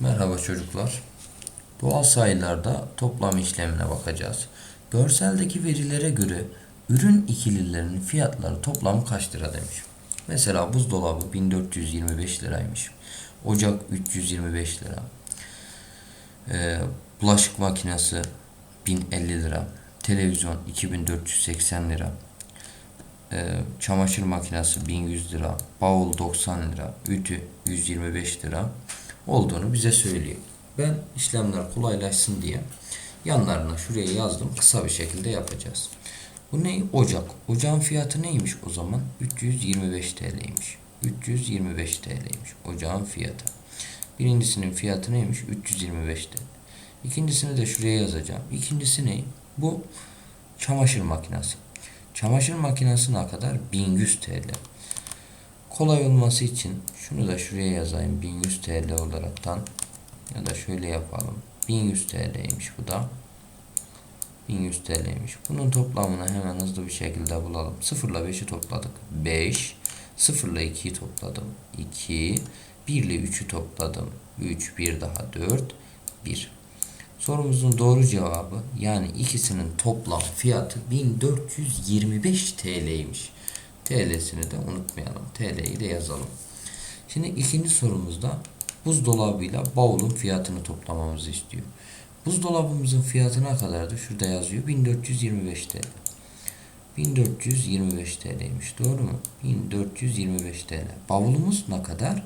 Merhaba çocuklar. Doğal sayılarda toplam işlemine bakacağız. Görseldeki verilere göre ürün ikililerinin fiyatları toplam kaç lira demiş. Mesela buzdolabı 1425 liraymış. Ocak 325 lira. Ee, bulaşık makinesi 1050 lira. Televizyon 2480 lira. Ee, çamaşır makinesi 1100 lira. Bavul 90 lira. Ütü 125 lira olduğunu bize söylüyor. Ben işlemler kolaylaşsın diye yanlarına şuraya yazdım. Kısa bir şekilde yapacağız. Bu ne? Ocak. Ocağın fiyatı neymiş o zaman? 325 TL'ymiş. 325 TL'ymiş. Ocağın fiyatı. Birincisinin fiyatı neymiş? 325 TL. İkincisini de şuraya yazacağım. İkincisi ne? Bu çamaşır makinesi. Çamaşır makinesi ne kadar? 1100 TL. Kolay olması için şunu da şuraya yazayım 1100 TL olaraktan ya da şöyle yapalım. 1100 TL'ymiş bu da. 1100 TL'ymiş. Bunun toplamını hemen hızlı bir şekilde bulalım. 0 ile 5'i topladık. 5. 0 ile 2'yi topladım. 2. 1 ile 3'ü topladım. 3. 1 daha 4. 1. Sorumuzun doğru cevabı yani ikisinin toplam fiyatı 1425 TL'ymiş. TL'sini de unutmayalım. TL'yi de yazalım. Şimdi ikinci sorumuzda buzdolabıyla bavulun fiyatını toplamamızı istiyor. Buzdolabımızın fiyatı ne kadardı? Şurada yazıyor. 1425 TL. 1425 TL'ymiş. Doğru mu? 1425 TL. Bavulumuz ne kadar?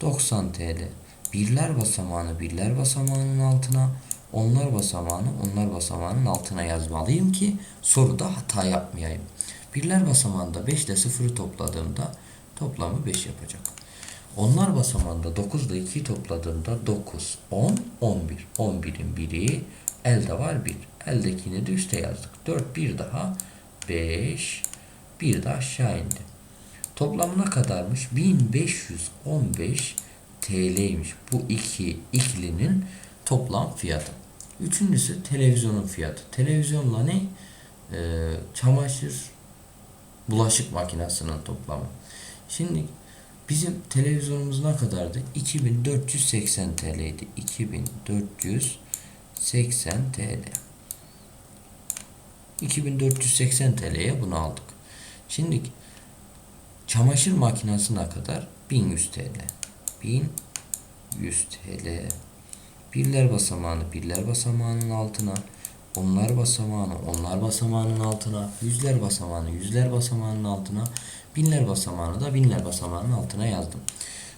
90 TL. Birler basamağını birler basamağının altına, onlar basamağını onlar basamağının altına yazmalıyım ki soruda hata yapmayayım. Birler basamağında 5 ile 0'ı topladığımda toplamı 5 yapacak. Onlar basamağında 9 ile 2'yi topladığımda 9, 10, 11. 11'in biri elde var 1. Eldekini de üste yazdık. 4 bir daha 5 bir de aşağı indi. Toplamına kadarmış 1515 TL'ymiş. Bu iki ikilinin toplam fiyatı. Üçüncüsü televizyonun fiyatı. Televizyonla ne? Ee, çamaşır bulaşık makinesinin toplamı. Şimdi bizim televizyonumuz ne kadardı? 2480 TL'ydi. 2480 TL. 2480 TL'ye bunu aldık. Şimdi çamaşır makinesi ne kadar? 1100 TL. 1100 TL. Birler basamağını birler basamağının altına, onlar basamağını onlar basamağının altına, yüzler basamağını yüzler basamağının altına, binler basamağını da binler basamağının altına yazdım.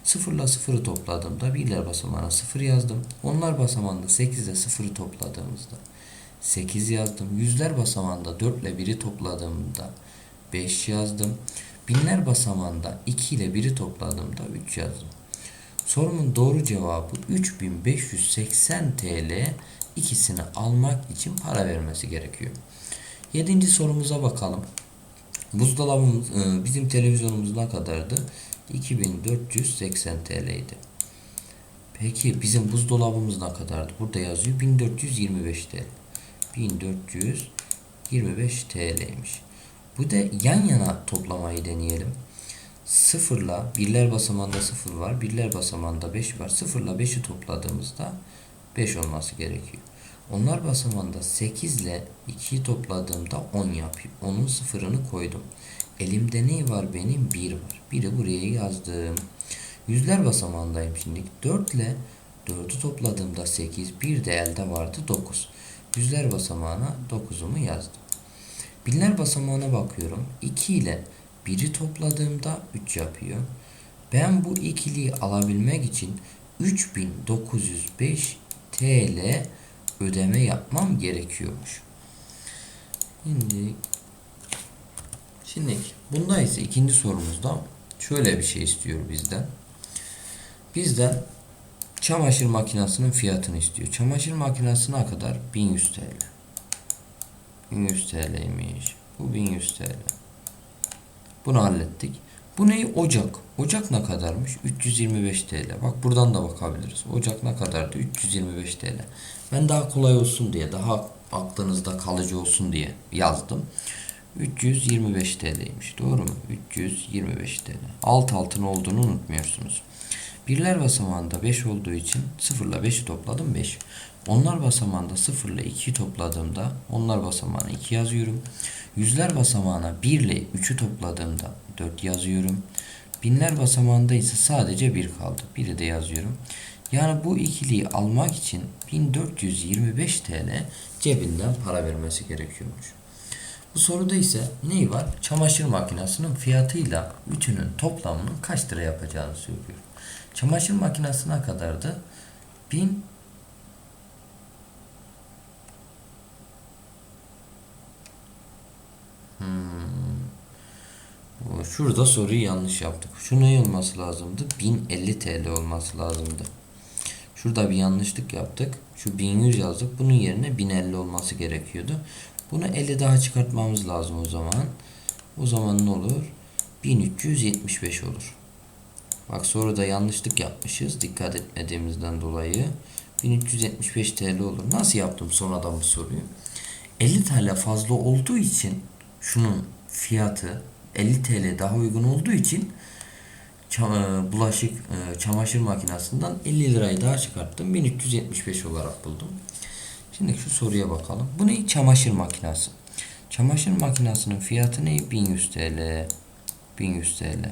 Sıfırla sıfırı topladığımda birler basamağına sıfır yazdım. Onlar basamağında 8 ile sıfırı topladığımızda 8 yazdım. Yüzler basamağında 4 ile 1'i topladığımda 5 yazdım. Binler basamağında 2 ile 1'i topladığımda 3 yazdım. Sorumun doğru cevabı 3580 TL ikisini almak için para vermesi gerekiyor. Yedinci sorumuza bakalım. Buzdolabımız e, bizim televizyonumuz ne kadardı? 2480 TL'ydi. Peki bizim buzdolabımız ne kadardı? Burada yazıyor 1425 TL. 1425 TL'ymiş. Bu da yan yana toplamayı deneyelim. Sıfırla birler basamağında sıfır var. Birler basamağında 5 var. Sıfırla 5'i topladığımızda 5 olması gerekiyor. Onlar basamağında 8 ile 2'yi topladığımda 10 yapıyor. Onun sıfırını koydum. Elimde ne var benim? 1 var. 1'i buraya yazdım. Yüzler basamağındayım şimdi. 4 ile 4'ü topladığımda 8. Bir de elde vardı 9. Yüzler basamağına 9'umu yazdım. Binler basamağına bakıyorum. 2 ile 1'i topladığımda 3 yapıyor. Ben bu ikiliyi alabilmek için 3905 TL ödeme yapmam gerekiyormuş. Şimdi şimdi bunda ise ikinci sorumuzda şöyle bir şey istiyor bizden. Bizden çamaşır makinesinin fiyatını istiyor. Çamaşır makinesi ne kadar? 1100 TL. 1100 TL'ymiş. Bu 1100 TL. Bunu hallettik. Bu ne? Ocak. Ocak ne kadarmış? 325 TL. Bak buradan da bakabiliriz. Ocak ne kadardı? 325 TL. Ben daha kolay olsun diye, daha aklınızda kalıcı olsun diye yazdım. 325 TL'ymiş. Doğru mu? 325 TL. Alt altın olduğunu unutmuyorsunuz. Birler basamağında 5 olduğu için 0 ile 5'i topladım 5. Onlar basamağında 0 ile 2'yi topladığımda onlar basamağına 2 yazıyorum. Yüzler basamağına 1 ile 3'ü topladığımda 4 yazıyorum. Binler basamağında ise sadece 1 kaldı. 1'i de yazıyorum. Yani bu ikiliyi almak için 1425 TL cebinden para vermesi gerekiyormuş. Bu soruda ise neyi var? Çamaşır makinesinin fiyatıyla ütünün toplamının kaç lira yapacağını söylüyor. Çamaşır makinesine kadardı. 1000 Hmm. Şurada soruyu yanlış yaptık. Şu ne olması lazımdı? 1050 TL olması lazımdı. Şurada bir yanlışlık yaptık. Şu 1100 yazdık. Bunun yerine 1050 olması gerekiyordu. Bunu 50 daha çıkartmamız lazım o zaman. O zaman ne olur? 1375 olur. Bak soruda yanlışlık yapmışız. Dikkat etmediğimizden dolayı. 1375 TL olur. Nasıl yaptım sonradan bu soruyu? 50 TL fazla olduğu için şunun fiyatı 50 TL daha uygun olduğu için bulaşık e, çamaşır makinesinden 50 lirayı daha çıkarttım. 1375 olarak buldum. Şimdi şu soruya bakalım. Bu ne? Çamaşır makinesi. Çamaşır makinesinin fiyatı ne? 1100 TL. 1100 TL.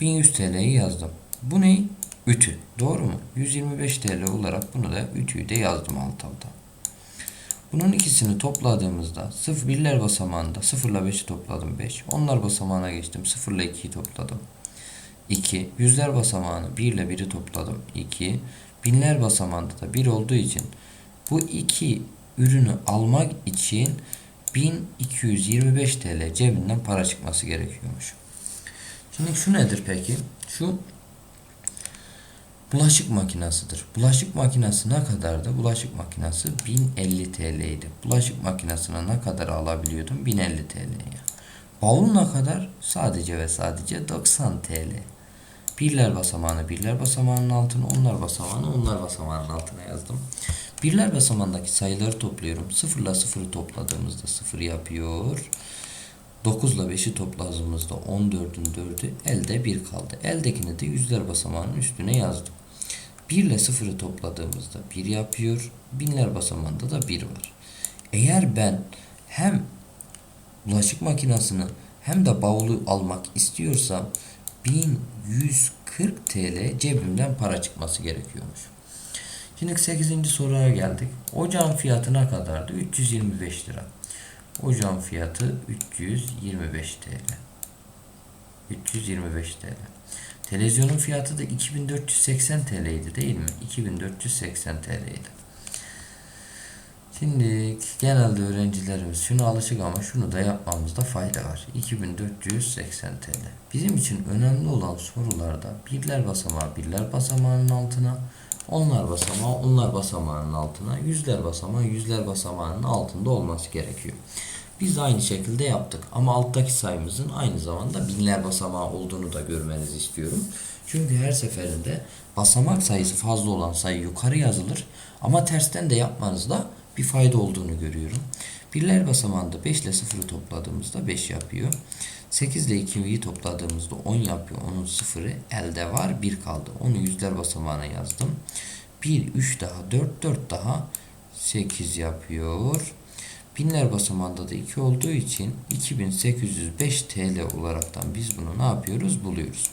1100 TL'yi yazdım. Bu ne? Ütü. Doğru mu? 125 TL olarak bunu da ütüyü de yazdım alt alta. Bunun ikisini topladığımızda 0 birler basamağında 0 ile 5'i topladım 5. Onlar basamağına geçtim. 0 ile 2'yi topladım. 2. Yüzler basamağını 1 ile 1'i topladım. 2. Binler basamağında da 1 olduğu için bu iki ürünü almak için 1225 TL cebinden para çıkması gerekiyormuş. Şimdi şu nedir peki? Şu bulaşık makinasıdır. Bulaşık makinesi ne kadardı? Bulaşık makinesi 1050 TL idi. Bulaşık makinesine ne kadar alabiliyordum? 1050 TL'ye. Bavul ne kadar? Sadece ve sadece 90 TL. Birler basamağını birler basamağının altına, onlar basamağını onlar basamağının altına yazdım. Birler basamağındaki sayıları topluyorum. 0 ile 0'ı topladığımızda 0 yapıyor. 9 ile 5'i topladığımızda 14'ün 4'ü elde 1 kaldı. Eldekini de yüzler basamağının üstüne yazdım. 1 ile 0'ı topladığımızda 1 yapıyor. Binler basamağında da 1 var. Eğer ben hem bulaşık makinesini hem de bavulu almak istiyorsam 1140 TL cebimden para çıkması gerekiyormuş. Şimdi 8. soruya geldik. Ocağın fiyatı ne kadardı? 325 lira. Ocağın fiyatı 325 TL. 325 TL. Televizyonun fiyatı da 2480 TL idi değil mi? 2480 TL idi. Şimdi genelde öğrencilerimiz şunu alışık ama şunu da yapmamızda fayda var. 2480 TL. Bizim için önemli olan sorularda birler basamağı birler basamağının altına, onlar basamağı onlar basamağının altına, yüzler basamağı yüzler basamağının altında olması gerekiyor. Biz aynı şekilde yaptık ama alttaki sayımızın aynı zamanda binler basamağı olduğunu da görmenizi istiyorum. Çünkü her seferinde basamak sayısı fazla olan sayı yukarı yazılır ama tersten de yapmanızda bir fayda olduğunu görüyorum. Birler basamağında 5 ile 0'ı topladığımızda 5 yapıyor. 8 ile 2'yi topladığımızda 10 yapıyor. Onun sıfırı elde var. 1 kaldı. Onu yüzler basamağına yazdım. 1, 3 daha 4, 4 daha 8 yapıyor. Binler basamağında da 2 olduğu için 2805 TL olaraktan biz bunu ne yapıyoruz? Buluyoruz.